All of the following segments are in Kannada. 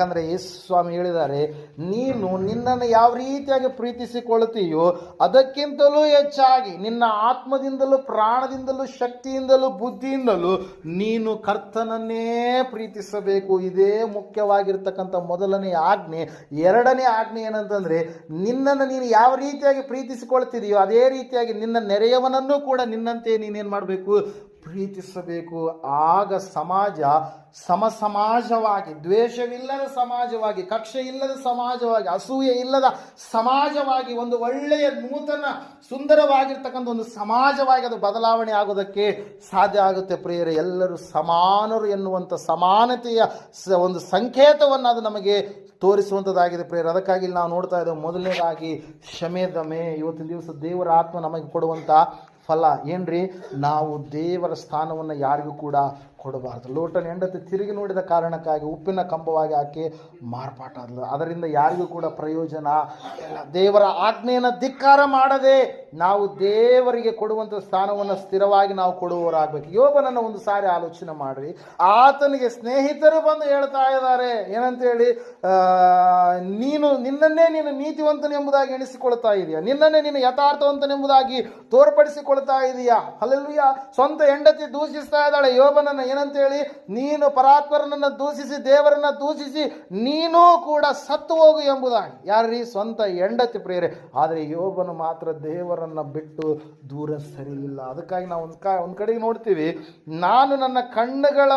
ಯಾಕಂದ್ರೆ ಯೇಸು ಸ್ವಾಮಿ ಹೇಳಿದ್ದಾರೆ, ನೀನು ನಿನ್ನನ್ನು ಯಾವ ರೀತಿಯಾಗಿ ಪ್ರೀತಿಸಿಕೊಳ್ಳುತ್ತೀಯೋ ಅದಕ್ಕಿಂತಲೂ ಹೆಚ್ಚಾಗಿ ನಿನ್ನ ಆತ್ಮದಿಂದಲೂ, ಪ್ರಾಣದಿಂದಲೂ, ಶಕ್ತಿಯಿಂದಲೂ, ಬುದ್ಧಿಯಿಂದಲೂ ನೀನು ಕರ್ತನನ್ನೇ ಪ್ರೀತಿಸಬೇಕು. ಇದೇ ಮುಖ್ಯವಾಗಿರ್ತಕ್ಕಂಥ ಮೊದಲನೇ ಆಜ್ಞೆ. ಎರಡನೇ ಆಜ್ಞೆ ಏನಂತಂದ್ರೆ, ನಿನ್ನನ್ನು ನೀನು ಯಾವ ರೀತಿಯಾಗಿ ಪ್ರೀತಿಸಿಕೊಳ್ತಿದೆಯೋ ಅದೇ ರೀತಿಯಾಗಿ ನಿನ್ನ ನೆರೆಯವನನ್ನು ಕೂಡ ನಿನ್ನಂತೆ ನೀನೇನು ಮಾಡಬೇಕು? ಪ್ರೀತಿಸಬೇಕು. ಆಗ ಸಮಾಜ ಸಮ ಸಮಾಜವಾಗಿ ದ್ವೇಷವಿಲ್ಲದ ಸಮಾಜವಾಗಿ ಕಕ್ಷೆ ಇಲ್ಲದ ಸಮಾಜವಾಗಿ ಅಸೂಯೆ ಇಲ್ಲದ ಸಮಾಜವಾಗಿ ಒಂದು ಒಳ್ಳೆಯ ನೂತನ ಸುಂದರವಾಗಿರ್ತಕ್ಕಂಥ ಒಂದು ಸಮಾಜವಾಗಿ ಅದು ಬದಲಾವಣೆ ಆಗೋದಕ್ಕೆ ಸಾಧ್ಯ ಆಗುತ್ತೆ ಪ್ರಿಯರೇ. ಎಲ್ಲರೂ ಸಮಾನರು ಎನ್ನುವಂಥ ಸಮಾನತೆಯ ಒಂದು ಸಂಕೇತವನ್ನು ಅದು ನಮಗೆ ತೋರಿಸುವಂಥದ್ದಾಗಿದೆ ಪ್ರಿಯರ. ಅದಕ್ಕಾಗಿ ನಾವು ನೋಡ್ತಾ ಇದ್ದೇವೆ ಮೊದಲನೇದಾಗಿ ಕ್ಷಮೆ ದಮೆ ಇವತ್ತಿನ ದಿವಸ ದೇವರ ಆತ್ಮ ನಮಗೆ ಕೊಡುವಂಥ ಫಲ. ಏನ್ರಿ? ನಾವು ದೇವರ ಸ್ಥಾನವನ್ನು ಯಾರಿಗೂ ಕೂಡ ಕೊಡಬಾರ್ದು. ಲೋಟನ ಹೆಂಡತಿ ತಿರುಗಿ ನೋಡಿದ ಕಾರಣಕ್ಕಾಗಿ ಉಪ್ಪಿನ ಕಂಬವಾಗಿ ಆಕೆ ಮಾರ್ಪಾಟಾದ್ಲು ಅದರಿಂದ ಯಾರಿಗೂ ಕೂಡ ಪ್ರಯೋಜನ ಇಲ್ಲ. ದೇವರ ಆಜ್ಞೆಯನ್ನು ಧಿಕ್ಕಾರ ಮಾಡದೆ ನಾವು ದೇವರಿಗೆ ಕೊಡುವಂಥ ಸ್ಥಾನವನ್ನು ಸ್ಥಿರವಾಗಿ ನಾವು ಕೊಡುವವರಾಗಬೇಕು. ಯೋಬನನ್ನು ಒಂದು ಸಾರಿ ಆಲೋಚನೆ ಮಾಡ್ರಿ. ಆತನಿಗೆ ಸ್ನೇಹಿತರು ಬಂದು ಹೇಳ್ತಾ ಇದ್ದಾರೆ. ಏನಂತೇಳಿ ಹೇಳಿ ನೀನು, ನಿನ್ನನ್ನೇ ನೀನು ನೀತಿವಂತನೆಂಬುದಾಗಿ ಎಣಿಸಿಕೊಳ್ತಾ ಇದೆಯಾ. ನಿನ್ನನ್ನೇ ನೀನು ಯಥಾರ್ಥವಂತನೆಂಬುದಾಗಿ ತೋರ್ಪಡಿಸಿಕೊಳ್ತಾ ಇದೆಯಾ? ಅಲ್ಲೆಲ್ಲೂಯ ಸ್ವಂತ ಹೆಂಡತಿ ದೂಷಿಸ್ತಾ ಇದ್ದಾಳೆ. ಯೋಬನನ್ನು ಏನಂತೇಳಿ? ನೀನು ಪರಾತ್ಪರನನ್ನು ದೂಷಿಸಿ, ದೇವರನ್ನ ದೂಷಿಸಿ, ನೀನೂ ಕೂಡ ಸತ್ತು ಹೋಗು ಎಂಬುದಾಗಿ. ಯಾರ್ರೀ? ಸ್ವಂತ ಹೆಂಡತಿ ಪ್ರೇರೆ ಆದರೆ ಯೋಬನು ಮಾತ್ರ ದೇವರನ್ನ ಬಿಟ್ಟು ದೂರ ಸರಿಯಿಲ್ಲ. ಅದಕ್ಕಾಗಿ ನಾವು ಒಂದು ಕಾ ಒಂದು ಕಡೆಗೆ ನೋಡ್ತೀವಿ. ನಾನು ನನ್ನ ಕಣ್ಣುಗಳ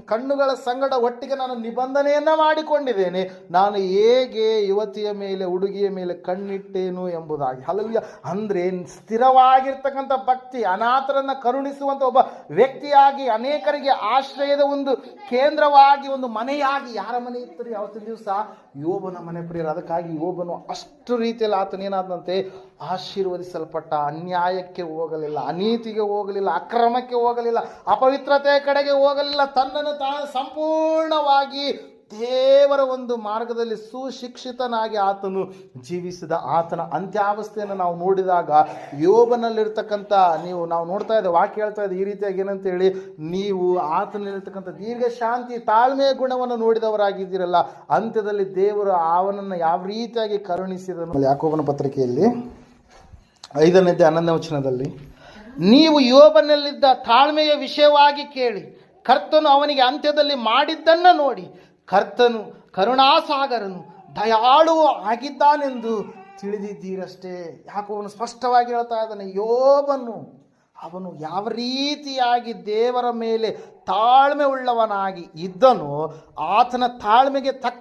ಕಣ್ಣುಗಳ ಸಂಗಡ ಒಟ್ಟಿಗೆ ನಾನು ನಿಬಂಧನೆಯನ್ನ ಮಾಡಿಕೊಂಡಿದ್ದೇನೆ. ನಾನು ಹೇಗೆ ಯುವತಿಯ ಮೇಲೆ, ಹುಡುಗಿಯ ಮೇಲೆ ಕಣ್ಣಿಟ್ಟೇನು ಎಂಬುದಾಗಿ. ಹಲವು ಅಂದ್ರೆ ಸ್ಥಿರವಾಗಿರ್ತಕ್ಕಂಥ ಭಕ್ತಿ, ಅನಾಥರನ್ನ ಕರುಣಿಸುವಂತ ಒಬ್ಬ ವ್ಯಕ್ತಿಯಾಗಿ, ಅನೇಕರಿಗೆ ಆಶ್ರಯದ ಒಂದು ಕೇಂದ್ರವಾಗಿ, ಒಂದು ಮನೆಯಾಗಿ. ಯಾರ ಮನೆ ಇತ್ತು ರೀ ಅವತ್ತಿನ ದಿವಸ? ಯೋಬನ ಮನೆ ಪ್ರಿಯರು, ಅದಕ್ಕಾಗಿ ಯೋಬನು ಅಷ್ಟು ರೀತಿಯಲ್ಲಿ ಆತನ ಏನಾದಂತೆ ಆಶೀರ್ವದಿಸಲ್ಪಟ್ಟ, ಅನ್ಯಾಯಕ್ಕೆ ಹೋಗಲಿಲ್ಲ, ಅನೀತಿಗೆ ಹೋಗಲಿಲ್ಲ, ಅಕ್ರಮಕ್ಕೆ ಹೋಗಲಿಲ್ಲ, ಅಪವಿತ್ರತೆಯ ಕಡೆಗೆ ಹೋಗಲಿಲ್ಲ, ತನ್ನನ್ನು ತಾನು ಸಂಪೂರ್ಣವಾಗಿ ದೇವರ ಒಂದು ಮಾರ್ಗದಲ್ಲಿ ಸುಶಿಕ್ಷಿತನಾಗಿ ಆತನು ಜೀವಿಸಿದ ಆತನ ಅಂತ್ಯಾವಸ್ಥೆಯನ್ನು ನಾವು ನೋಡಿದಾಗ ಯೋಬನಲ್ಲಿರ್ತಕ್ಕಂಥ, ನೀವು ನಾವು ನೋಡ್ತಾ ಇದ್ದೆ ವಾಕ್ಯ ಹೇಳ್ತಾ ಇದ್ದೆ ಈ ರೀತಿಯಾಗಿ ಏನಂತ ಹೇಳಿ, ನೀವು ಆತನಲ್ಲಿರ್ತಕ್ಕಂಥ ದೀರ್ಘ ಶಾಂತಿ, ತಾಳ್ಮೆಯ ಗುಣವನ್ನು ನೋಡಿದವರಾಗಿದ್ದೀರಲ್ಲ, ಅಂತ್ಯದಲ್ಲಿ ದೇವರು ಅವನನ್ನು ಯಾವ ರೀತಿಯಾಗಿ ಕರುಣಿಸಿದನು? ಯಾಕೋಬನ ಪತ್ರಿಕೆಯಲ್ಲಿ ಐದನೇದೇ ಹನ್ನೊಂದನೇ ವಚನದಲ್ಲಿ ನೀವು ಯೋಬನಲ್ಲಿದ್ದ ತಾಳ್ಮೆಯ ವಿಷಯವಾಗಿ ಕೇಳಿ, ಕರ್ತನು ಅವನಿಗೆ ಅಂತ್ಯದಲ್ಲಿ ಮಾಡಿದ್ದನ್ನು ನೋಡಿ, ಕರ್ತನು ಕರುಣಾಸಾಗರನು ದಯಾಳು ಆಗಿದ್ದಾನೆಂದು ತಿಳಿದಿದ್ದೀರಷ್ಟೇ. ಯಾಕೋ ಅವನು ಸ್ಪಷ್ಟವಾಗಿ ಹೇಳ್ತಾ ಇದ್ದಾನೆ, ಯೋಬನು ಅವನು ಯಾವ ರೀತಿಯಾಗಿ ದೇವರ ಮೇಲೆ ತಾಳ್ಮೆ ಉಳ್ಳವನಾಗಿ ಇದ್ದನೋ, ಆತನ ತಾಳ್ಮೆಗೆ ತಕ್ಕ